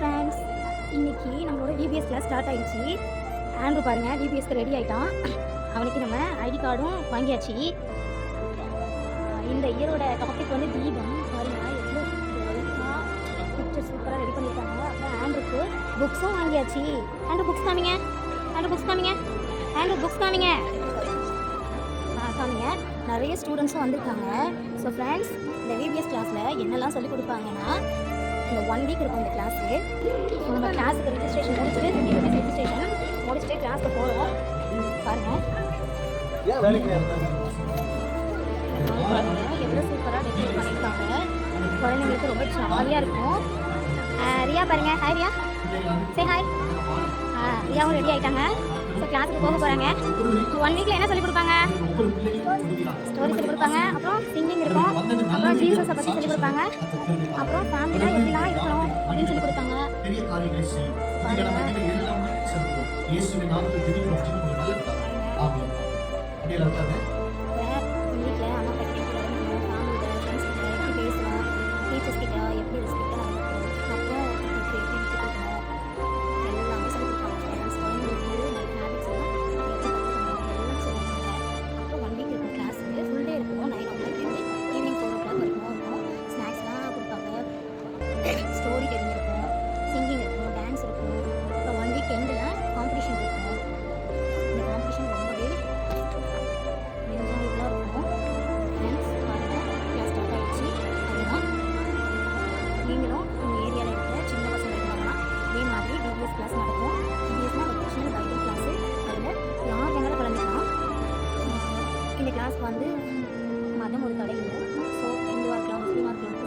Friends இன்னைக்கு நம்மளோட DPS class start ஆயிடுச்சு. ஆண்ட்ரு பாருங்கள் டிபிஎஸ்க்கு ரெடி ஆயிட்டான். அவனுக்கு நம்ம ஐடி கார்டும் வாங்கியாச்சு. இந்த இயரோட டாபிக் வந்து தீபம். பாருங்கள் எவ்வளோ பிக்சர் சூப்பராக ரெடி பண்ணியிருக்காங்க. அப்புறம் ஆண்ட்ருக்கு புக்ஸும் வாங்கியாச்சு. ஆண்ட்ரு புக்ஸ் காமிங்க. ஆண்ட்ரு புக்ஸ் காமிங்க. ஆண்ட்ரு புக்ஸ் காமிங்க. காமிங்க. நிறைய ஸ்டூடெண்ட்ஸும் வந்திருக்காங்க. ஸோ ஃப்ரெண்ட்ஸ் இந்த விபிஎஸ் கிளாஸில் என்னெல்லாம் சொல்லிக் கொடுப்பாங்கன்னா இந்த ஒன் வீக் இருக்கும் இந்த கிளாஸுக்கு நம்ம கிளாஸுக்கு ரெஜிஸ்ட்ரேஷன் முடிச்சுட்டு டுவெண்ட்டி ருபீஸ் ரெஜிஸ்ட்ரேஷன் முடிச்சுட்டு கிளாஸுக்கு போகிறோம் பாருங்கள் எவ்வளோ சூப்பராக டெக்கரேட் பண்ணியிருக்காங்க. குழந்தைங்களுக்கு ரொம்ப ஜாலியாக இருக்கும். ரியா பாருங்கள் ஹாய் ரியா. சே ஹாய் ரியாவும் ரெடி ஆகிட்டாங்க ஸோ கிளாஸுக்கு போக போகிறாங்க ஒன் வீக்கில் என்ன சொல்லிக் கொடுப்பாங்க? ஸ்டோரி சொல்லிக் கொடுப்பாங்க. அப்புறம் சிங்கிங் இருக்கும். அப்புறம் ஜீசஸை பற்றி சொல்லிக் கொடுப்பாங்க. அப்புறம் ஃபேமிலியில் எப்படிலாம் இருக்கணும் அப்படின்னு சொல்லிக் கொடுத்தாங்க பெரிய வந்து மதம் ஒரு தடை இல்லை. ஸோ இந்துவாக முஸ்லீமாக இருக்கலாம்